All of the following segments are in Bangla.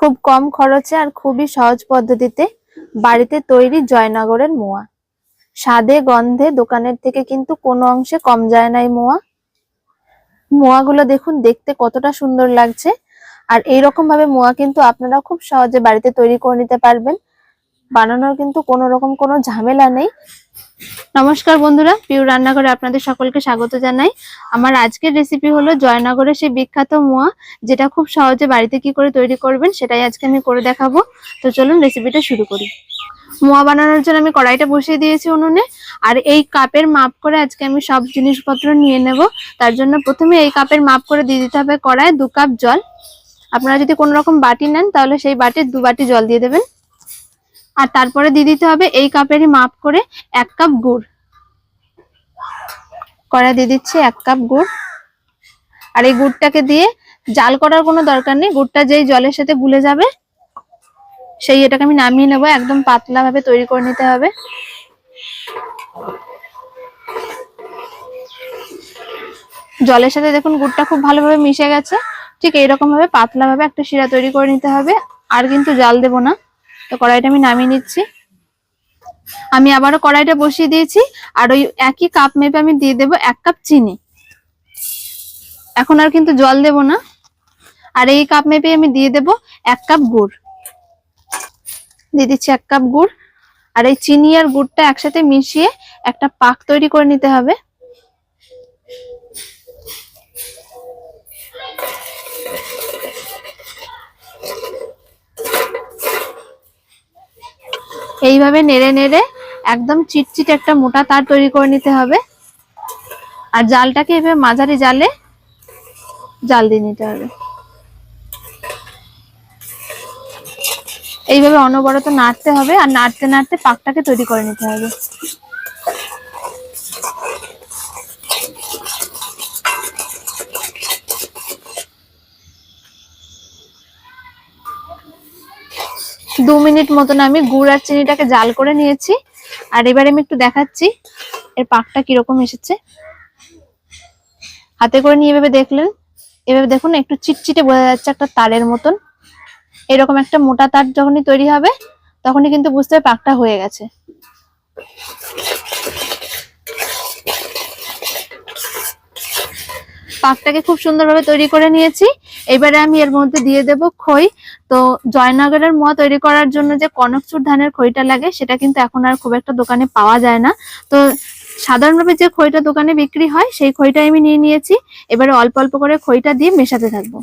খুব কম খরচে আর খুবই সহজ পদ্ধতিতে বাড়িতে তৈরি জয়নগরের মোয়া। স্বাদে, গন্ধে দোকানের থেকে কিন্তু কোনো অংশে কম যায় না এই মোয়া। মোয়াগুলো দেখুন, দেখতে কতটা সুন্দর লাগছে। আর এইরকম ভাবে মোয়া কিন্তু আপনারা খুব সহজে বাড়িতে তৈরি করে নিতে পারবেন। বানানোর কিন্তু কোনো রকম কোনো ঝামেলা নেই। নমস্কার বন্ধুরা, পিউ রান্নাঘরে আপনাদের সকলকে স্বাগত জানাই। আমার আজকের রেসিপি হলো জয়নগরের সেই বিখ্যাত মোয়া, যেটা খুব সহজে বাড়িতে কি করে তৈরি করবেন সেটাই আজকে আমি করে দেখাবো। তো চলুন রেসিপিটা শুরু করি। মোয়া বানানোর জন্য আমি কড়াইটা বসিয়ে দিয়েছি উনুনে, আর এই কাপের মাপ করে আজকে আমি সব জিনিসপত্র নিয়ে নেব। তার জন্য প্রথমে এই কাপের মাপ করে দিয়ে দিতে হবে কড়াই দু কাপ জল। আপনারা যদি কোনো রকম বাটি নেন, তাহলে সেই বাটির দু বাটি জল দিয়ে দেবেন। আর তারপরে দিয়ে দিতে হবে এই কাপেরই মাপ করে এক কাপ গুড়। কড়াই দিয়ে দিচ্ছি এক কাপ গুড়। আর এই গুড়টাকে দিয়ে জাল করার কোনো দরকার নেই। গুড়টা যেই জলের সাথে গুলে যাবে, সেই এটাকে আমি নামিয়ে নেব। একদম পাতলা ভাবে তৈরি করে নিতে হবে। জলের সাথে দেখুন গুড়টা খুব ভালোভাবে মিশে গেছে। ঠিক এইরকম ভাবে পাতলা ভাবে একটা শিরা তৈরি করে নিতে হবে। আর কিন্তু জাল দেব না। তো কড়াইটা আমি নামিয়ে নিচ্ছি। আমি আবারও কড়াইটা বসিয়ে দিয়েছি, আর ওই একই কাপ মেপে আমি দিয়ে দেবো এক কাপ চিনি। এখন আর কিন্তু জল দেব না। আর এই কাপ মেপে আমি দিয়ে দেব এক কাপ গুড়। দিয়ে দিচ্ছি এক কাপ গুড়। আর এই চিনি আর গুড়টা একসাথে মিশিয়ে একটা পাক তৈরি করে নিতে হবে। এইভাবে নেড়ে নেড়ে একদম চিটচিট একটা মোটা তার তৈরি করে নিতে হবে। আর জালটাকে এভাবে মাঝারি জালে জাল দিয়ে নিতে হবে। এইভাবে অনবরত নাড়তে হবে আর নাড়তে নাড়তে পাকটাকে তৈরি করে নিতে হবে। দু মিনিট মতন আমি গুড় আর চিনিটাকে জাল করে নিয়েছি। আর এবারে আমি একটু দেখাচ্ছি, এর পাকটা কীরকম এসেছে। হাতে করে নিয়ে এভাবে দেখলেন, এভাবে দেখুন, একটু চিটচিটে বোঝা যাচ্ছে একটা তারের মতন। এরকম একটা মোটা তার যখনই তৈরি হবে, তখনই কিন্তু বুঝতে হবে পাকটা হয়ে গেছে। পাকটাকে খুব সুন্দরভাবে তৈরি করে নিয়েছি। এবারে আমি এর মধ্যে দিয়ে দেব খই। তো জয়নগরের মোয়া তৈরি করার জন্য যে কনকচুর ধানের খইটা লাগে, সেটা কিন্তু এখন আর খুব একটা দোকানে পাওয়া যায় না। তো সাধারণভাবে যে খইটা দোকানে বিক্রি হয়, সেই খইটা আমি নিয়ে নিয়েছি। এবারে অল্প অল্প করে খইটা দিয়ে মেশাতে থাকব।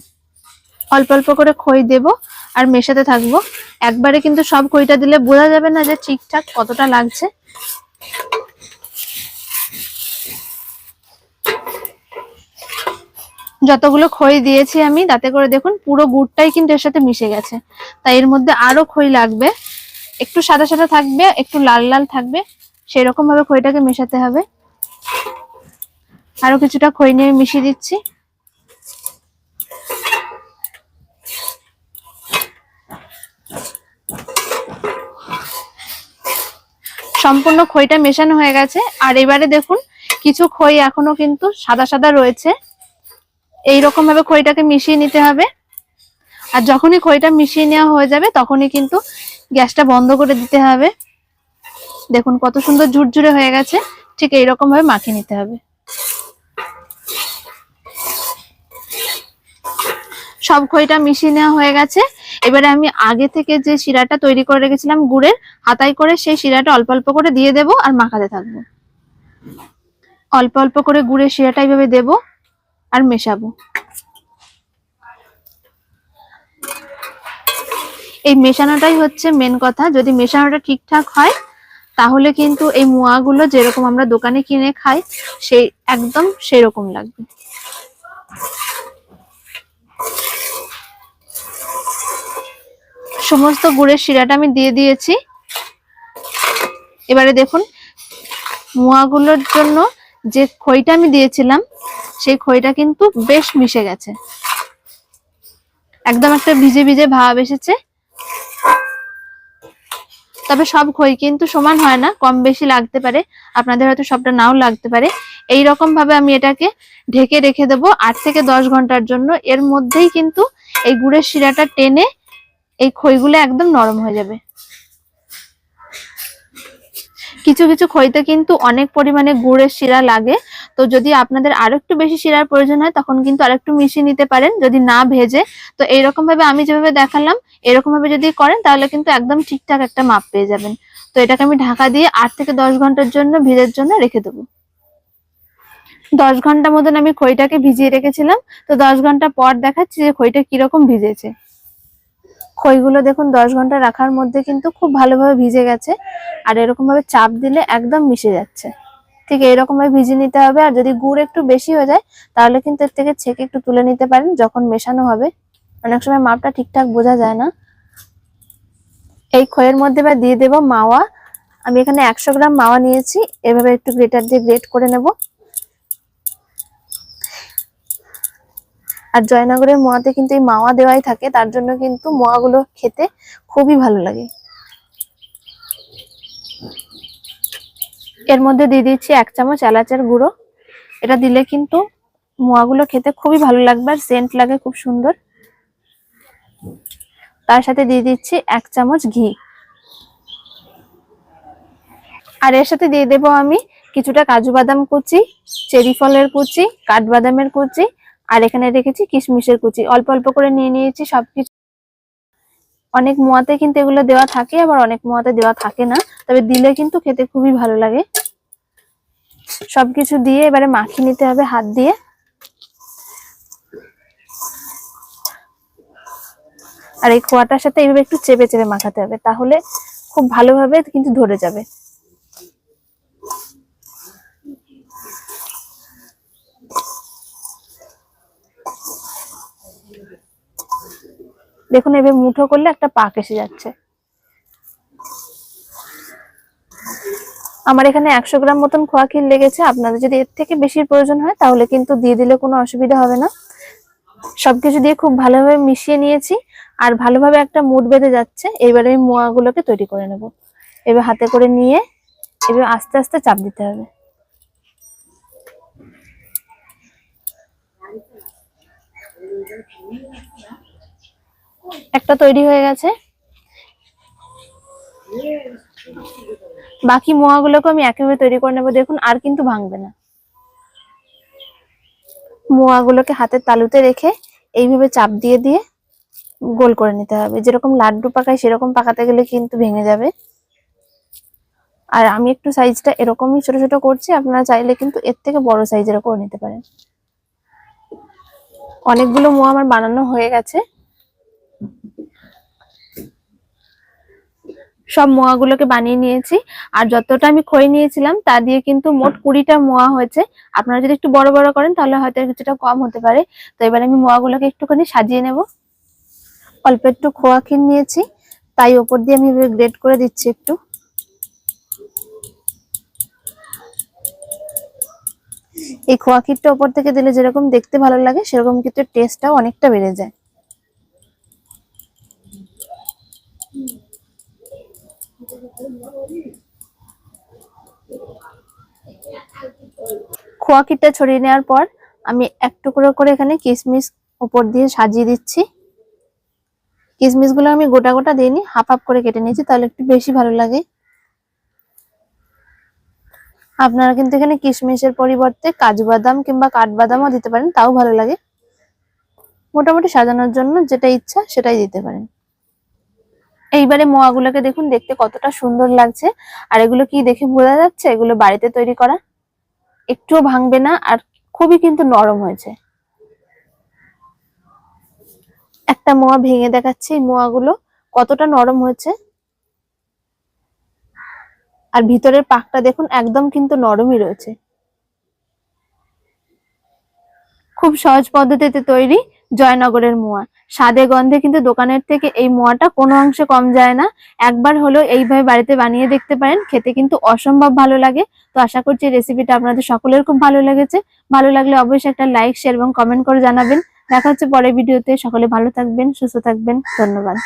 অল্প অল্প করে খই দেব আর মেশাতে থাকব। একবারে কিন্তু সব খইটা দিলে বোঝা যাবে না যে ঠিকঠাক কতটা লাগছে। যতগুলো খই দিয়েছি আমি, তাতে করে দেখুন পুরো গুড়টাই কিন্তু এর সাথে মিশে গেছে। তাই এর মধ্যে আরও খই লাগবে। একটু সাদা সাদা থাকবে, একটু লাল লাল থাকবে। সেরকম ভাবে খইটাকে মেশাতে হবে। আরও কিছুটা খই নিয়ে মিশিয়ে দিচ্ছি। সম্পূর্ণ খইটা মেশানো হয়ে গেছে। আর এবারে দেখুন, কিছু খই এখনও কিন্তু সাদা সাদা রয়েছে। এইরকম ভাবে খইটাকে মিশিয়ে নিতে হবে। আর যখনই খইটা মিশিয়ে নেওয়া হয়ে যাবে, তখনই কিন্তু গ্যাসটা বন্ধ করে দিতে হবে। দেখুন কত সুন্দর ঝুরঝুরে হয়ে গেছে, ঠিক এইরকম ভাবে মাখিয়ে নিতে হবে। সব খইটা মিশিয়ে নেওয়া হয়ে গেছে। এবারে আমি আগে থেকে যে শিরাটা তৈরি করে রেখেছিলাম গুড়ের হাতাই করে সেই শিরাটা অল্প অল্প করে দিয়ে দেব আর মাখাতে থাকব। অল্প অল্প করে গুড়ের শিরাটা এইভাবে দেবো। আর মেশাবো। এই মেশানোটাই হচ্ছে মেন কথা। যদি মেশানোটা ঠিকঠাক হয়, তাহলে কিন্তু এই মোয়াগুলো যেরকম আমরা দোকানে কিনে খাই, সেই একদম সেরকম লাগবে। সমস্ত গুড়ের শিরাটা আমি দিয়ে দিয়েছি। এবারে দেখুন, মোয়াগুলোর জন্য যে খইটা আমি দিয়েছিলাম সেই খইটা কিন্তু বেশ মিশে গেছে। একদম একটা ভিজে ভিজে ভাব এসেছে। তবে সব খই কিন্তু সমান হয় না, কম বেশি লাগতে পারে। আপনাদের হয়তো সবটা নাও লাগতে পারে। এই রকম ভাবে আমি এটাকে ঢেকে রেখে দেবো আট থেকে দশ ঘণ্টার জন্য। এর মধ্যেই কিন্তু এই গুড়ের শিরাটা টেনে এই খইগুলো একদম নরম হয়ে যাবে। কিছু কিছু খইতে কিন্তু অনেক পরিমাণে গুড়ের শিরা লাগে। তো যদি আপনাদের আরও একটু বেশি শিরার প্রয়োজন হয়, তখন কিন্তু আরেকটু মিশিয়ে নিতে পারেন, যদি না ভেজে। তো এইরকম ভাবে আমি যেভাবে দেখালাম এরকম ভাবে যদি করেন, তাহলে কিন্তু একদম ঠিকঠাক একটা মাপ পেয়ে যাবেন। তো এটাকে আমি ঢাকা দিয়ে আট থেকে দশ ঘণ্টার জন্য ভিজের জন্য রেখে দেবো। দশ ঘণ্টা মতন আমি খইটাকে ভিজিয়ে রেখেছিলাম। তো দশ ঘণ্টা পর দেখাচ্ছি যে খইটা কীরকম ভিজেছে। খইগুলো দেখুন দশ ঘণ্টা রাখার মধ্যে কিন্তু খুব ভালোভাবে ভিজে গেছে। আর এরকম ভাবে চাপ দিলে একদম মিশে যাচ্ছে। ঠিক এইরকম ভাবে ভিজিয়ে নিতে হবে। আর যদি গুড় একটু বেশি হয়ে যায়, তাহলে কিন্তু এর থেকে ছেঁকে একটু তুলে নিতে পারেন যখন মেশানো হবে। অনেক সময় মাপটা ঠিকঠাক বোঝা যায় না। এই খইয়ের মধ্যে এবার দিয়ে দেবো মাওয়া। আমি এখানে একশো গ্রাম মাওয়া নিয়েছি। এভাবে একটু গ্রেটার দিয়ে গ্রেট করে নেব। আর জয়নগরের মোয়াতে কিন্তু এই মাওয়া দেওয়াই থাকে, তার জন্য কিন্তু মোয়াগুলো খেতে খুবই ভালো লাগে। এর মধ্যে দিয়ে দিচ্ছি এক চামচ এলাচের গুঁড়ো। এটা দিলে কিন্তু মোয়াগুলো খেতে খুবই ভালো লাগবে আর সেন্ট লাগে খুব সুন্দর। তার সাথে দিয়ে দিচ্ছি এক চামচ ঘি। আর এর সাথে দিয়ে দেবো আমি কিছুটা কাজু বাদাম কুচি, চেরি ফলের কুচি, কাঠবাদামের কুচি আর এখানে রেখেছি কিশমিশের কুচি। অল্প অল্প করে নিয়ে নিয়েছি সবকিছু। অনেক মোয়াতে কিন্তু এগুলো দেওয়া থাকে, আবার অনেক মোয়াতে দেওয়া থাকে না। তবে দিলে কিন্তু খেতে খুবই ভালো লাগে। সবকিছু দিয়ে এবারে মাখিয়ে নিতে হবে হাত দিয়ে। আর এই খোয়াটার সাথে এইভাবে একটু চেপে চেপে মাখাতে হবে, তাহলে খুব ভালোভাবে কিন্তু ধরে যাবে। দেখুন, এভাবে মুঠো করলে একটা পাক এসে যাচ্ছে। আমার এখানে একশো গ্রাম মতন খোয়া ক্ষীর লেগেছে। আপনাদের যদি এর থেকে বেশি প্রয়োজন হয়, তাহলে কিন্তু দিয়ে দিলে কোনো অসুবিধা হবে না। সবকিছু দিয়ে খুব ভালোভাবে মিশিয়ে নিয়েছি। আর ভালোভাবে একটা মুড বেঁধে যাচ্ছে। এবারে আমি মোয়াগুলোকে তৈরি করে নেব। এবার হাতে করে নিয়ে এবার আস্তে আস্তে চাপ দিতে হবে। একটা তৈরি হয়ে গেছে। বাকি মোয়াগুলোকে আমি একইভাবে তৈরি করে নেব। দেখুন, আর কিন্তু ভাঙবে না। মোয়াগুলোকে হাতের তালুতে রেখে এইভাবে চাপ দিয়ে দিয়ে গোল করে নিতে হবে। যেরকম লাড্ডু পাকায় সেরকম পাকাতে গেলে কিন্তু ভেঙে যাবে। আর আমি একটু সাইজটা এরকমই ছোট ছোট করছি। আপনারা চাইলে কিন্তু এর থেকে বড় সাইজেরও করে নিতে পারেন। অনেকগুলো মোয়া আমার বানানো হয়ে গেছে। সব মোয়াগুলোকে বানিয়ে নিয়েছি। আর যতটা আমি খই নিয়েছিলাম, তা দিয়ে কিন্তু মোট কুড়িটা মোয়া হয়েছে। আপনারা যদি একটু বড় বড় করেন, তাহলে হয়তো কিছুটা কম হতে পারে। তো এবার আমি মোয়াগুলোকে একটুখানি সাজিয়ে নেব। অল্প একটু খোয়া ক্ষীর নিয়েছি। তাই ওপর দিয়ে আমি গ্রেড করে দিচ্ছি একটু। এই খোয়া ক্ষীরটা ওপর থেকে দিলে যেরকম দেখতে ভালো লাগে, সেরকম কিন্তু টেস্টটাও অনেকটা বেড়ে যায়। খোয়া ক্ষীরটা ছড়িয়ে নেওয়ার পর আমি এক টুকরো করে এখানে কিশমিশ উপর দিয়ে সাজিয়ে দিচ্ছি। কিশমিশগুলো আমি গোটা গোটা দিইনি হাফ হাফ করে কেটে নিয়েছি, তাহলে একটু বেশি ভালো লাগে। আপনারা কিন্তু এখানে কিশমিশের পরিবর্তে কাজু বাদাম কিংবা কাঠবাদামও দিতে পারেন, তাও ভালো লাগে। মোটামুটি সাজানোর জন্য যেটা ইচ্ছা সেটাই দিতে পারেন। এইবারে মোয়াগুলোকে দেখুন, দেখতে কতটা সুন্দর লাগছে। আর এগুলো কি দেখে বোঝা যাচ্ছে? এগুলো বাড়িতে তৈরি করা। একটুও ভাঙবে না আর খুবই কিন্তু নরম হয়েছে। একটা মোয়া ভেঙে দেখাচ্ছে এই মোয়াগুলো, কতটা নরম হয়েছে। আর ভিতরের পাকটা দেখুন, একদম কিন্তু নরমই রয়েছে। খুব সহজ পদ্ধতিতে তৈরি। জয়নগরের মোয়া। স্বাদে গন্ধে কিন্তু দোকানের থেকে এই মোয়াটা কোনো অংশে কম যায় না। একবার হলেও এইভাবে বাড়িতে বানিয়ে দেখতে পারেন। খেতে কিন্তু অসম্ভব ভালো লাগে। তো আশা করছি রেসিপিটা আপনাদের সকলের খুব ভালো লেগেছে। ভালো লাগলে অবশ্যই একটা লাইক শেয়ার এবং কমেন্ট করে জানাবেন। দেখা হচ্ছে পরের ভিডিওতে সকলে ভালো থাকবেন, সুস্থ থাকবেন। ধন্যবাদ।